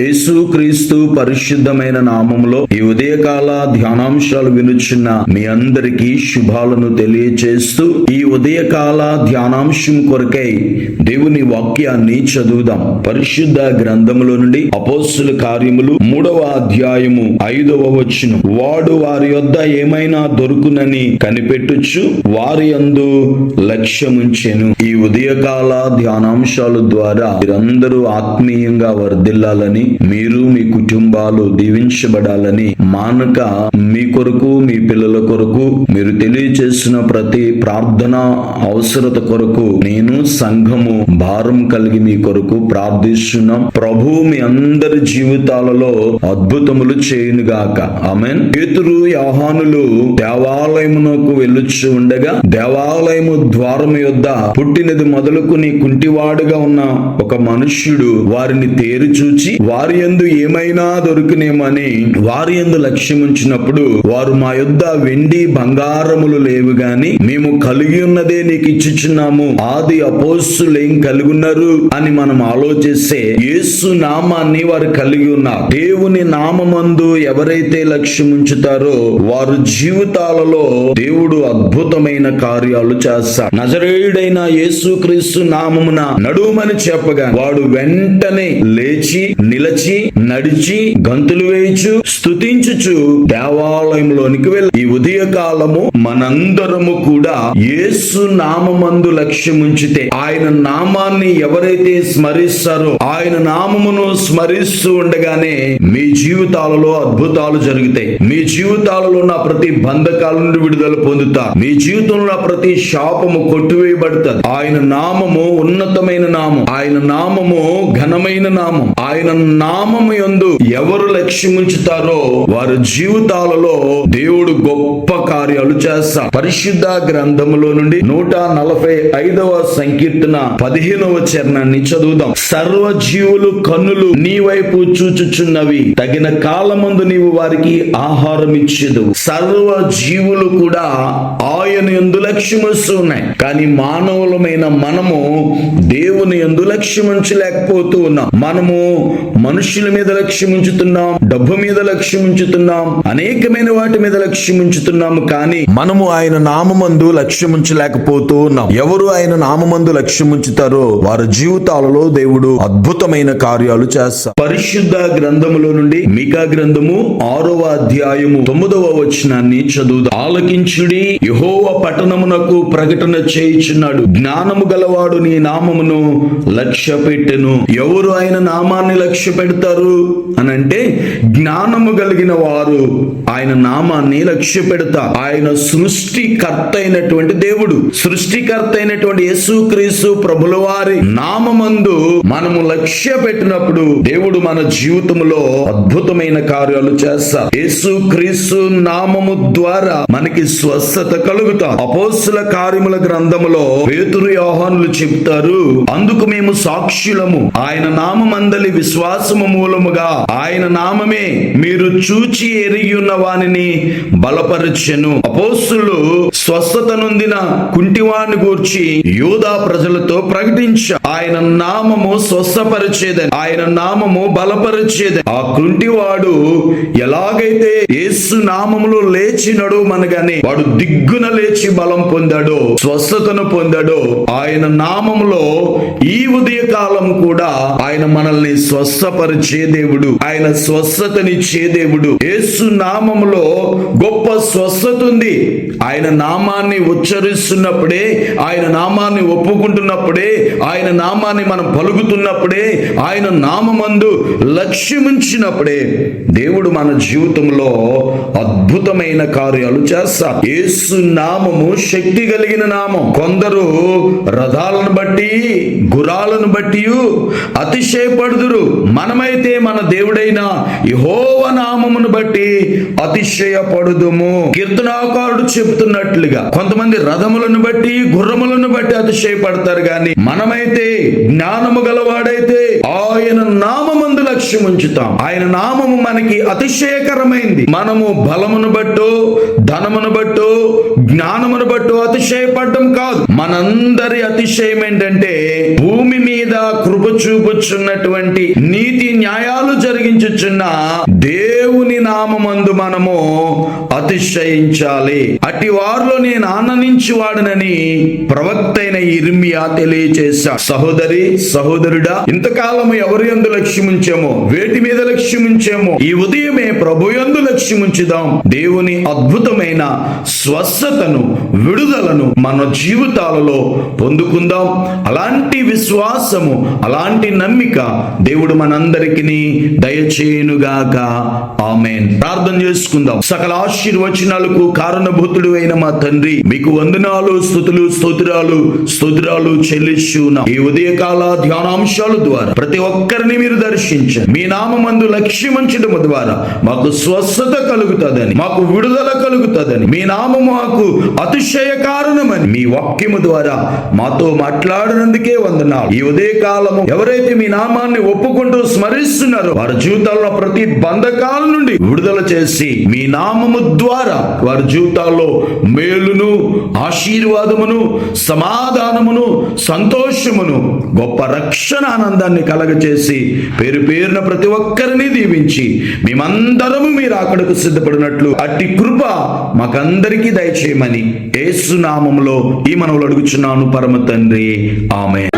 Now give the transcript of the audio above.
యేసుక్రీస్తు పరిశుద్ధమైన నామములో ఈ ఉదయకాల ధ్యానాంశాలు వినుచున్న మీ అందరికీ శుభాలను తెలియచేస్తూ ఈ ఉదయకాల ధ్యానాంశం కొరకై దేవుని వాక్యాన్ని చదువుదాం. పరిశుద్ధ గ్రంథములో నుండి అపోస్తుల కార్యములు మూడవ అధ్యాయము ఐదవ వచ్చును వాడు వారి యొద్ద ఏమైనా దొరుకునని కనిపెట్టుచు వారి అందు లక్ష్యముంచెను. ఈ ఉదయకాల ధ్యానాంశాల ద్వారా మీరందరూ ఆత్మీయంగా వర్ధిల్లాలని మీరు మీ కుటుంబాలు దీవించబడాలని మానక మీ కొరకు మీ పిల్లల కొరకు మీరు తెలియచేసిన ప్రతి ప్రార్థన అవసరత కొరకు నేను సంఘము భారం కలిగి మీ కొరకు ప్రార్థిస్తున్నాం. ప్రభు మీ అందరి జీవితాలలో అద్భుతములు చేయునుగాక. ఆమెన్. పేతురు యాహానులు దేవాలయమునకు వెళ్ళొచ్చు ఉండగా దేవాలయము ద్వారం యొద్ద పుట్టినది మొదలుకుని కుంటివాడుగా ఉన్న ఒక మనుష్యుడు వారిని తేరి చూచి వారి ఎందు ఏమైనా దొరికినేమని వారి లక్ష్యం ఉంచినప్పుడు వారు మా యొద్ద వెండి బంగారములు లేవు గాని మేము కలిగి ఉన్నదే నీకు ఇచ్చుచున్నాము. ఆది అపోస్తులేం కలిగి ఉన్నారు అని మనం ఆలోచిస్తే యేసు నామాన్ని వారు కలిగి ఉన్నారు. దేవుని నామందు ఎవరైతే లక్ష్యం ఉంచుతారో వారు జీవితాలలో దేవుడు అద్భుతమైన కార్యాలు చేస్తారు. నజరేయుడైన యేసు క్రీస్తు నామమున నడుమని చెప్పగా వాడు వెంటనే లేచి నిలచి నడిచి గంతులు వేయచ్చు స్థుతించుచు దేవాలయంలోనికి వెళ్ళి. ఈ ఉదయ కాలము మనందరము కూడా యేసు నామందు లక్ష్యం ఉంచితే ఆయన నామాన్ని ఎవరైతే స్మరిస్తారో ఆయన నామమును స్మరిస్తూ ఉండగానే మీ జీవితాలలో అద్భుతాలు జరుగుతాయి. మీ జీవితాలలో ఉన్న ప్రతి బంధకాల నుండి విడుదల పొందుతారు మీ జీవితంలో ప్రతి శాపము కొట్టివేయబడుతుంది. ఆయన నామము ఉన్నతమైన నామం. ఆయన నామము ఘనమైన నామం. ఆయన నామము యందు ఎవరు లక్ష్యముంచుతారో వారి జీవితాలలో దేవుడు గొప్ప కార్యాలు చేస్తారు పరిశుద్ధ గ్రంథములో నుండి నూట నలభై ఐదవ సంకీర్తన పదిహేనవ చరణాన్ని చదువుదాం. సర్వ జీవులు కన్నులు నీ వైపు చూచుచున్నవి. తగిన కాలమందు నీవు వారికి ఆహారం ఇచ్చేదు సర్వ జీవులు కూడా ఆయన ఎందు లక్ష్యముస్తున్నాయి కానీ మానవులమైన మనము దేవుని ఎందు లక్ష్యముంచలేకపోతూ ఉన్నాం. మనము మనుషుల మీద లక్ష్యం ఉంచుతున్నాం డబ్బు మీద లక్ష్యం ఉంచుతున్నాం అనేకమైన వాటి మీద లక్ష్యం ఉంచుతున్నాము కానీ మనము ఆయన నామందు లక్ష్యం ఉంచలేకపోతూ ఉన్నాం. ఎవరు ఆయన నామందు లక్ష్యం ఉంచుతారో వారి జీవితాలలో దేవుడు అద్భుతమైన కార్యాలు చేస్తారు పరిశుద్ధ గ్రంథములో నుండి మికా గ్రంథము ఆరవ అధ్యాయము తొమ్మిదవ వచనాన్ని చదువు ఆలకించుడి యహోవ పట్టణమునకు ప్రకటన చేయుచున్నాడు. జ్ఞానము గలవాడు నీ నామమును లక్ష్య పెట్టెను ఎవరు ఆయన నామాన్ని లక్ష్య పెడతారు అని అంటే జ్ఞానము కలిగిన వారు ఆయన నామాన్ని లక్ష్య పెడతా ఆయన సృష్టికర్త అయినటువంటి దేవుడు. సృష్టికర్త అయినటువంటి యేసుక్రీస్తు ప్రభుల వారి నామందు మనము లక్ష్య పెట్టినప్పుడు దేవుడు మన జీవితంలో అద్భుతమైన కార్యాలు చేస్తారు. యేసు నామము ద్వారా మనకి స్వస్థత కలుగుతా అపోస్తుల కార్యముల గ్రంథములో పేతురు యోహానులు చెప్తారు అందుకు మేము సాక్షులము. ఆయన నామమందలి విశ్వాసము మూలముగా ఆయన నామమే మీరు చూచి ఎరిగి ఉన్న వానిని బలపరచెను. అపోస్తులు స్వస్థత నొందిన కుంటివాణ్ణి గూర్చి యూదా ప్రజలతో ప్రకటించ ఆయన నామము స్వస్థపరిచేదని ఆయన నామము బలపరిచేదని. ఆ కుంటివాడు ఎలాగైతే యేసు నామములో లేచి నడుమనగానే వాడు దిగ్గున లేచి బలం పొందాడో స్వస్థతను పొందాడో ఆయన నామములో ఈ ఉదయ కాలం కూడా ఆయన మనల్ని స్వస్థ స్వస్థపరిచే దేవుడు. ఆయన స్వస్థతనిచ్చే దేవుడు. యేసు నామంలో గొప్ప స్వస్థత ఉంది. ఆయన నామాన్ని ఉచ్చరిస్తున్నప్పుడే ఆయన నామాన్ని ఒప్పుకుంటున్నప్పుడే ఆయన నామాన్ని మనం పలుకుతున్నప్పుడే ఆయన నామమందు లక్ష్యముంచినప్పుడే దేవుడు మన జీవితంలో అద్భుతమైన కార్యాలు చేస్తారు యేసు నామము శక్తి కలిగిన నామం. కొందరు రథాలను బట్టి గురాలను బట్టి అతిశయపడుదురు. మనమైతే మన దేవుడైన యహోవ నామమును బట్టి అతిశయపడుదుము. కీర్తనాకారుడు చెప్తున్నట్లుగా కొంతమంది రథములను బట్టి గుర్రములను బట్టి అతిశయపడతారు గాని మనమైతే జ్ఞానము గలవాడైతే ఉంచుతాం. ఆయన నామము మనకి అతిశయకరమైంది. మనము బలమును బట్టు ధనమును బట్టు జ్ఞానమును బట్టు అతిశయపడటం కాదు. మనందరి అతిశయం ఏంటంటే భూమి మీద కృప చూపుచున్నటువంటి నీతి న్యాయాలు జరిగించుచున్న దేవుని నామందు మనము అతిశయించాలి. అట్టి వారిలో నేను ఆనందించి వాడనని ప్రవక్త అయిన ఇర్మియా తెలియచేశా సహోదరి సహోదరుడా ఇంతకాలము ఎవరి ఎందు లక్ష్యముంచామో? వేటి మీద లక్ష్యముంచామో ఈ ఉదయమే ప్రభు యందు లక్ష్యముంచుదాం. దేవుని అద్భుతమైన స్వస్థతను విడుదలను మన జీవితాలలో పొందుకుందాం. అలాంటి విశ్వాసము అలాంటి నమ్మిక దేవుడు మనందరికి దయచేయునుగాక. ఆమెన్. ప్రార్థన చేసుకుందాం. సకల ఆశీర్వచనాలకు కారణభూతుడు అయిన మా తండ్రి మీకు వందనాలు స్థుతులు స్తోత్రాలు స్తోత్రాలు చెల్లిస్తున్నాం. ఈ ఉదయకాల ధ్యానాంశాల ద్వారా ప్రతి ఒక్కరిని మీరు దర్శించండి. మీ నామందు లక్ష్యమంచడం ద్వారా మాకు స్వస్థత కలుగుతుందని మాకు విడుదల కలుగుతుందని మీ నామము మాకు అతిశయ కారణమని మీ వాక్యము ద్వారా మాతో మాట్లాడినందుకే వందనాలు. ఈ ఉదయ కాలము ఎవరైతే మీ నామాన్ని ఒప్పుకుంటూ స్మరిస్తున్నారో వారి జీవితాల్లో ప్రతి బంధకాల నుండి విడుదల చేసి మీ నామము ద్వారా వారి జీవితాల్లో మేలును ఆశీర్వాదమును సమాధానమును సంతోషమును గొప్ప రక్షణ ఆనందాన్ని కలగచేసి పేరు పేరున ప్రతి ఒక్కరిని దీవించి మేమందరము మీరు అక్కడకు సిద్ధపడినట్లు అట్టి కృప మాకందరికీ దయచేయమని ఏసునామంలో ఈ మనవులు అడుగుచున్నాను పరమ తండ్రి. ఆమె